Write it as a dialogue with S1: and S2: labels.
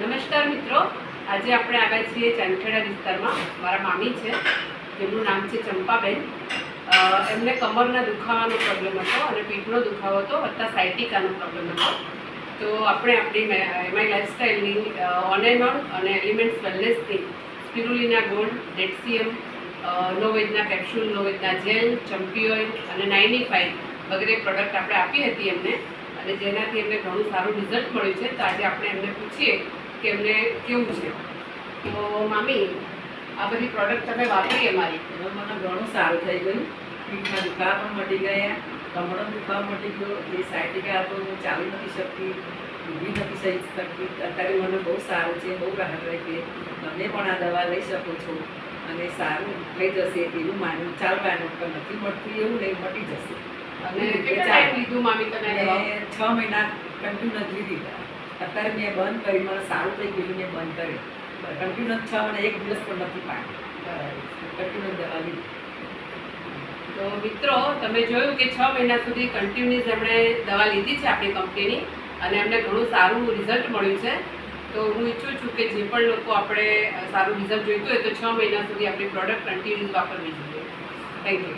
S1: નમસ્કાર મિત્રો. આજે આપણે આવ્યા છીએ ચાંદખેડા વિસ્તારમાં. મારા મામી છે. જેમનું નામ છે ચંપાબેન. એમને કમરના દુખાવાનો પ્રોબ્લેમ હતો અને પીઠનો દુખાવો હતો વત્તા સાયટિકાનો પ્રોબ્લેમ હતો. તો આપણે આપણી એમઆઈ લાઇફસ્ટાઈલની ઓન એન્ડ અને એલિમેન્ટ્સ વેલનેસની સ્પિરુલિના ગોલ્ડ ડેટસીએમ નોવેજના કેપ્સ્યુલ નોવેજના જેલ ઓઇલ અને નાઇની ફાઇવ વગેરે પ્રોડક્ટ આપણે આપી હતી એમને. અને જેનાથી એમને ઘણું સારું રિઝલ્ટ મળ્યું છે. તો આજે આપણે એમને પૂછીએ કે એમને કેવું છે? તો મામી આ બધી પ્રોડક્ટ તમે વાપરી અમારી.
S2: મને ઘણું સારું થઈ ગયું. પીઠના દુખાવા પણ મટી ગયા કમરનો દુખાવો મટી ગયો. એ સાયટિકા તો હું ચાલી નથી શકતી ઊભી નથી સહી શકતી. અત્યારે મને બહુ સારું છે બહુ રાહત રહી ગઈ તમે પણ આ દવા લઈ શકો છો અને સારું થઈ જશે એવું માનું. ચાલવાનું પણ નથી મળતું એવું નહીં મટી જશે.
S1: અને કેટલા લીધું મામી
S2: છ મહિના કન્ટિન્યુઅસ લીધી. અત્યારે મેં બંધ કરી મને સારું થઈ ગયું મેં બંધ કર્યું. કન્ટિન્યુઅસ છ મને એક દિવસ પણ નથી પાડ્યું. કન્ટિન્યુઅસ દવા
S1: તો મિત્રો, તમે જોયું કે છ મહિના સુધી કન્ટિન્યુઅસ એમણે દવા લીધી છે આપણી કંપનીની અને એમને ઘણું સારું રિઝલ્ટ મળ્યું છે. તો હું ઈચ્છું છું કે જે પણ લોકો આપણે સારું રિઝલ્ટ જોઈતું હોય તો છ મહિના સુધી આપણી પ્રોડક્ટ કન્ટિન્યુઅસ વાપરવી જોઈએ. Thank you